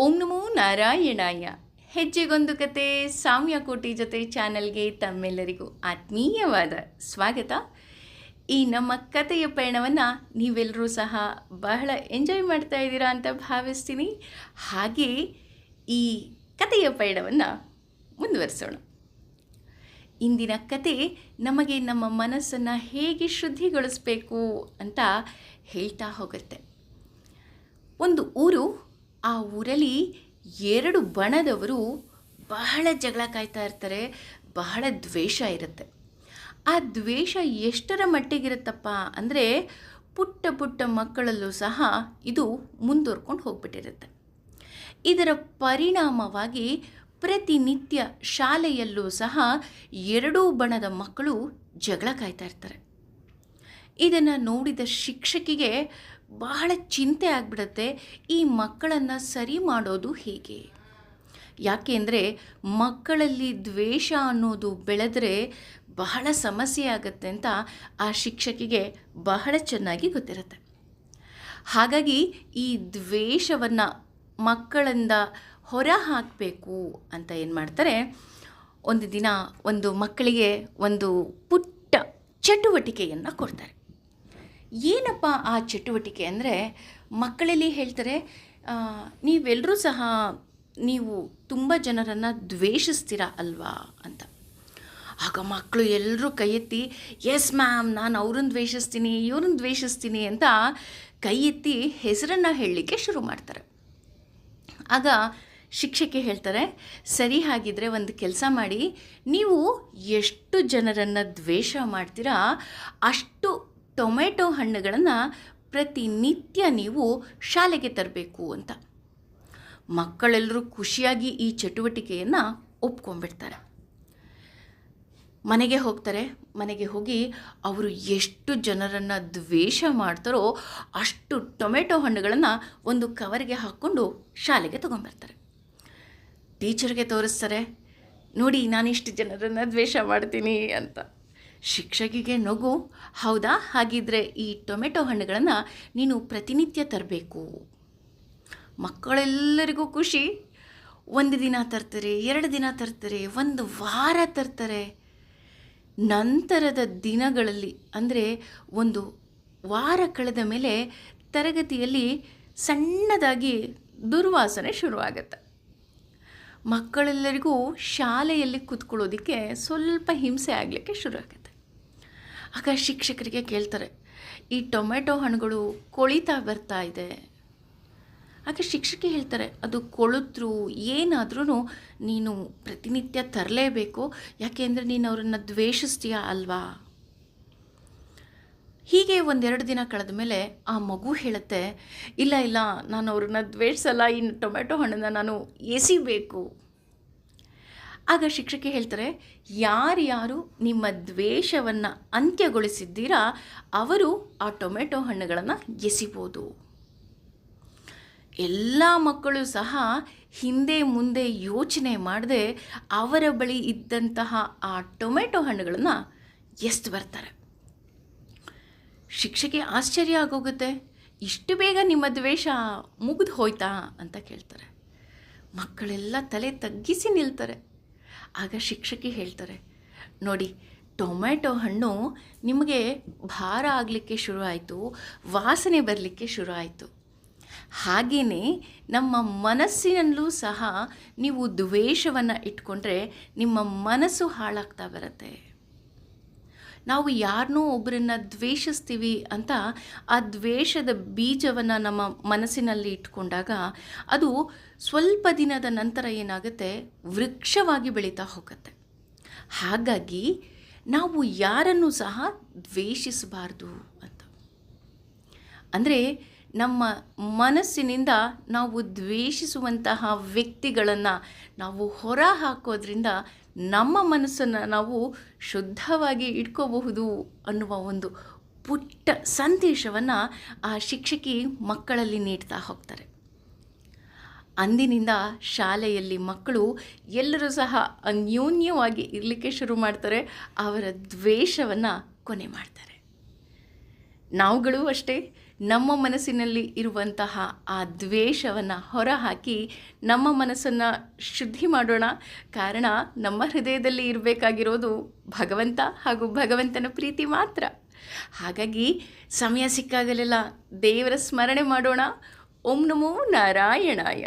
ಓಂ ನಮೋ ನಾರಾಯಣಾಯ. ಹೆಜ್ಜೆಗೊಂದು ಕತೆ, ಸಾಮ್ಯ ಕೋಟಿ ಜೊತೆ ಚಾನಲ್ಗೆ ತಮ್ಮೆಲ್ಲರಿಗೂ ಆತ್ಮೀಯವಾದ ಸ್ವಾಗತ. ಈ ನಮ್ಮ ಕತೆಯ ಪಯಣವನ್ನು ನೀವೆಲ್ಲರೂ ಸಹ ಬಹಳ ಎಂಜಾಯ್ ಮಾಡ್ತಾ ಇದ್ದೀರಾ ಅಂತ ಭಾವಿಸ್ತೀನಿ. ಹಾಗೆ ಈ ಕತೆಯ ಪಯಣವನ್ನು ಮುಂದುವರಿಸೋಣ. ಇಂದಿನ ಕತೆ ನಮಗೆ ನಮ್ಮ ಮನಸ್ಸನ್ನು ಹೇಗೆ ಶುದ್ಧಿಗೊಳಿಸ್ಬೇಕು ಅಂತ ಹೇಳ್ತಾ ಹೋಗುತ್ತೆ. ಒಂದು ಊರು ಆ ಊರಲ್ಲಿ ಎರಡು ಬಣದವರು ಬಹಳ ಜಗಳ ಕಾಯ್ತಾ ಇರ್ತಾರೆ, ಬಹಳ ದ್ವೇಷ ಇರುತ್ತೆ. ಆ ದ್ವೇಷ ಎಷ್ಟರ ಮಟ್ಟಿಗಿರುತ್ತಪ್ಪ ಅಂದರೆ ಪುಟ್ಟ ಪುಟ್ಟ ಮಕ್ಕಳಲ್ಲೂ ಸಹ ಇದು ಮುಂದುವರ್ಕೊಂಡು ಹೋಗ್ಬಿಟ್ಟಿರುತ್ತೆ. ಇದರ ಪರಿಣಾಮವಾಗಿ ಪ್ರತಿನಿತ್ಯ ಶಾಲೆಯಲ್ಲೂ ಸಹ ಎರಡೂ ಬಣದ ಮಕ್ಕಳು ಜಗಳ ಕಾಯ್ತಾ ಇರ್ತಾರೆ. ಇದನ್ನು ನೋಡಿದ ಶಿಕ್ಷಕಿಗೆ ಬಹಳ ಚಿಂತೆ ಆಗಿಬಿಡುತ್ತೆ ಈ ಮಕ್ಕಳನ್ನು ಸರಿ ಮಾಡೋದು ಹೇಗೆ. ಯಾಕೆಂದರೆ ಮಕ್ಕಳಲ್ಲಿ ದ್ವೇಷ ಅನ್ನೋದು ಬೆಳೆದರೆ ಬಹಳ ಸಮಸ್ಯೆ ಆಗುತ್ತೆ ಅಂತ ಆ ಶಿಕ್ಷಕಿಗೆ ಬಹಳ ಚೆನ್ನಾಗಿ ಗೊತ್ತಿರುತ್ತೆ. ಹಾಗಾಗಿ ಈ ದ್ವೇಷವನ್ನು ಮಕ್ಕಳಿಂದ ಹೊರ ಹಾಕಬೇಕು ಅಂತ ಏನು ಮಾಡ್ತಾರೆ, ಒಂದು ದಿನ ಒಂದು ಮಕ್ಕಳಿಗೆ ಒಂದು ಪುಟ್ಟ ಚಟುವಟಿಕೆಯನ್ನು ಕೊಡ್ತಾರೆ. ಏನಪ್ಪ ಆ ಚಟುವಟಿಕೆ ಅಂದರೆ ಮಕ್ಕಳಲ್ಲಿ ಹೇಳ್ತಾರೆ ನೀವೆಲ್ಲರೂ ಸಹ ನೀವು ತುಂಬ ಜನರನ್ನು ದ್ವೇಷಿಸ್ತೀರ ಅಲ್ವಾ ಅಂತ. ಆಗ ಮಕ್ಕಳು ಎಲ್ಲರೂ ಕೈ ಎತ್ತಿ ಎಸ್ ಮ್ಯಾಮ್ ನಾನು ಅವ್ರನ್ನ ದ್ವೇಷಿಸ್ತೀನಿ, ಇವ್ರನ್ನ ದ್ವೇಷಿಸ್ತೀನಿ ಅಂತ ಕೈ ಎತ್ತಿ ಹೆಸರನ್ನು ಹೇಳಲಿಕ್ಕೆ ಶುರು ಮಾಡ್ತಾರೆ. ಆಗ ಶಿಕ್ಷಕಿ ಹೇಳ್ತಾರೆ, ಸರಿ ಹಾಗಿದ್ರೆ ಒಂದು ಕೆಲಸ ಮಾಡಿ, ನೀವು ಎಷ್ಟು ಜನರನ್ನು ದ್ವೇಷ ಮಾಡ್ತೀರಾ ಅಷ್ಟು ಟೊಮೆಟೊ ಹಣ್ಣುಗಳನ್ನು ಪ್ರತಿನಿತ್ಯ ನೀವು ಶಾಲೆಗೆ ತರಬೇಕು ಅಂತ. ಮಕ್ಕಳೆಲ್ಲರೂ ಖುಷಿಯಾಗಿ ಈ ಚಟುವಟಿಕೆಯನ್ನು ಒಪ್ಕೊಂಡ್ಬಿಡ್ತಾರೆ. ಮನೆಗೆ ಹೋಗ್ತಾರೆ, ಮನೆಗೆ ಹೋಗಿ ಅವರು ಎಷ್ಟು ಜನರನ್ನು ದ್ವೇಷ ಮಾಡ್ತಾರೋ ಅಷ್ಟು ಟೊಮೆಟೊ ಹಣ್ಣುಗಳನ್ನು ಒಂದು ಕವರ್ಗೆ ಹಾಕ್ಕೊಂಡು ಶಾಲೆಗೆ ತೊಗೊಂಬರ್ತಾರೆ ಟೀಚರ್ಗೆ ತೋರಿಸ್ತಾರೆ, ನೋಡಿ, ನಾನಿಷ್ಟು ಜನರನ್ನು ದ್ವೇಷ ಮಾಡ್ತೀನಿ ಅಂತ. ಶಿಕ್ಷಕಿಗೆ ನಗು. ಹೌದಾ? ಹಾಗಿದ್ರೆ ಈ ಟೊಮೆಟೊ ಹಣ್ಣುಗಳನ್ನು ನೀನು ಪ್ರತಿನಿತ್ಯ ತರಬೇಕು. ಮಕ್ಕಳೆಲ್ಲರಿಗೂ ಖುಷಿ. ಒಂದು ದಿನ ತರ್ತಾರೆ, ಎರಡು ದಿನ ತರ್ತಾರೆ, ಒಂದು ವಾರ ತರ್ತಾರೆ. ನಂತರದ ದಿನಗಳಲ್ಲಿ, ಅಂದರೆ ಒಂದು ವಾರ ಕಳೆದ ಮೇಲೆ ತರಗತಿಯಲ್ಲಿ ಸಣ್ಣದಾಗಿ ದುರ್ವಾಸನೆ ಶುರುವಾಗುತ್ತೆ. ಮಕ್ಕಳೆಲ್ಲರಿಗೂ ಶಾಲೆಯಲ್ಲಿ ಕೂತ್ಕೊಳ್ಳೋದಕ್ಕೆ ಸ್ವಲ್ಪ ಹಿಂಸೆ ಆಗಲಿಕ್ಕೆ ಶುರು ಆಗುತ್ತೆ ಆಗ ಶಿಕ್ಷಕರಿಗೆ ಕೇಳ್ತಾರೆ, ಈ ಟೊಮೆಟೊ ಹಣ್ಣುಗಳು ಕೊಳಿತಾ ಬರ್ತಾ ಇದೆ. ಆಗ ಶಿಕ್ಷಕಿ ಹೇಳ್ತಾರೆ, ಅದು ಕೊಳುತ್ರು ಏನಾದ್ರೂ ನೀನು ಪ್ರತಿನಿತ್ಯ ತರಲೇಬೇಕು ಯಾಕೆಂದರೆ ನೀನು ಅವರನ್ನು ದ್ವೇಷಿಸ್ತೀಯ ಅಲ್ವಾ? ಹೀಗೆ ಒಂದೆರಡು ದಿನ ಕಳೆದ ಮೇಲೆ ಆ ಮಗು ಹೇಳುತ್ತೆ, ಇಲ್ಲ ಇಲ್ಲ, ನಾನು ಅವ್ರನ್ನ ದ್ವೇಷಿಸಲ್ಲ ಇನ್ನು ಟೊಮೆಟೊ ಹಣ್ಣನ್ನು ನಾನು ಎಸಿಬೇಕು. ಆಗ ಶಿಕ್ಷಕಿ ಹೇಳ್ತಾರೆ ಯಾರ್ಯಾರು ನಿಮ್ಮ ದ್ವೇಷವನ್ನು ಅಂತ್ಯಗೊಳಿಸಿದ್ದೀರಾ, ಅವರು ಆ ಟೊಮೆಟೊ ಹಣ್ಣುಗಳನ್ನು ಎಸಿಬೋದು. ಎಲ್ಲ ಮಕ್ಕಳು ಸಹ ಹಿಂದೆ ಮುಂದೆ ಯೋಚನೆ ಮಾಡದೆ ಅವರ ಬಳಿ ಇದ್ದಂತಹ ಆ ಟೊಮೆಟೊ ಹಣ್ಣುಗಳನ್ನು ಎಸ್ದು ಬರ್ತಾರೆ. ಶಿಕ್ಷೆಗೆ ಆಶ್ಚರ್ಯ ಆಗೋಗುತ್ತೆ, ಇಷ್ಟು ಬೇಗ ನಿಮ್ಮ ದ್ವೇಷ ಮುಗಿದು ಹೋಯ್ತಾ? ಅಂತ ಕೇಳ್ತಾರೆ. ಮಕ್ಕಳೆಲ್ಲ ತಲೆ ತಗ್ಗಿಸಿ ನಿಲ್ತಾರೆ. ಆಗ ಶಿಕ್ಷಕಿ ಹೇಳ್ತಾರೆ, ನೋಡಿ ಟೊಮೆಟೊ ಹಣ್ಣು ನಿಮಗೆ ಭಾರ ಆಗಲಿಕ್ಕೆ ಶುರು ಆಯಿತು, ವಾಸನೆ ಬರಲಿಕ್ಕೆ ಶುರು ಆಯಿತು. ಹಾಗೆಯೇ ನಮ್ಮ ಮನಸ್ಸಿನಲ್ಲೂ ಸಹ ನೀವು ದ್ವೇಷವನ್ನು ಇಟ್ಕೊಂಡ್ರೆ ನಿಮ್ಮ ಮನಸ್ಸು ಹಾಳಾಗ್ತಾ ಬರುತ್ತೆ. ನಾವು ಯಾರನ್ನೋ ಒಬ್ಬರನ್ನು ದ್ವೇಷಿಸ್ತೀವಿ ಅಂತ ಆ ದ್ವೇಷದ ಬೀಜವನ್ನು ನಮ್ಮ ಮನಸ್ಸಿನಲ್ಲಿ ಇಟ್ಕೊಂಡಾಗ ಅದು ಸ್ವಲ್ಪ ದಿನದ ನಂತರ ಏನಾಗುತ್ತೆ? ವೃಕ್ಷವಾಗಿ ಬೆಳೀತಾ ಹೋಗುತ್ತೆ. ಹಾಗಾಗಿ ನಾವು ಯಾರನ್ನು ಸಹ ದ್ವೇಷಿಸಬಾರ್ದು ಅಂತ. ಅಂದರೆ ನಮ್ಮ ಮನಸ್ಸಿನಿಂದ ನಾವು ದ್ವೇಷಿಸುವಂತಹ ವ್ಯಕ್ತಿಗಳನ್ನು ನಾವು ಹೊರ ಹಾಕೋದ್ರಿಂದ ನಮ್ಮ ಮನಸ್ಸನ್ನು ನಾವು ಶುದ್ಧವಾಗಿ ಇಟ್ಕೋಬಹುದು ಅನ್ನುವ ಒಂದು ಪುಟ್ಟ ಸಂದೇಶವನ್ನು ಆ ಶಿಕ್ಷಕಿ ಮಕ್ಕಳಲ್ಲಿ ನೀಡ್ತಾ ಹೋಗ್ತಾರೆ. ಅಂದಿನಿಂದ ಶಾಲೆಯಲ್ಲಿ ಮಕ್ಕಳು ಎಲ್ಲರೂ ಸಹ ಅನ್ಯೋನ್ಯವಾಗಿ ಇರಲಿಕ್ಕೆ ಶುರು ಮಾಡ್ತಾರೆ, ಅವರ ದ್ವೇಷವನ್ನು ಕೊನೆ ಮಾಡ್ತಾರೆ. ನಾವುಗಳು ಅಷ್ಟೇ ನಮ್ಮ ಮನಸ್ಸಿನಲ್ಲಿ ಇರುವಂತಹ ಆ ದ್ವೇಷವನ್ನು ಹೊರಹಾಕಿ ನಮ್ಮ ಮನಸ್ಸನ್ನು ಶುದ್ಧಿ ಮಾಡೋಣ. ಕಾರಣ ನಮ್ಮ ಹೃದಯದಲ್ಲಿ ಇರಬೇಕಾಗಿರೋದು ಭಗವಂತ ಹಾಗೂ ಭಗವಂತನ ಪ್ರೀತಿ ಮಾತ್ರ. ಹಾಗಾಗಿ ಸಮಯ ಸಿಕ್ಕಾಗಲೆಲ್ಲ ದೇವರ ಸ್ಮರಣೆ ಮಾಡೋಣ. ಓಂ ನಮೋ ನಾರಾಯಣಾಯ.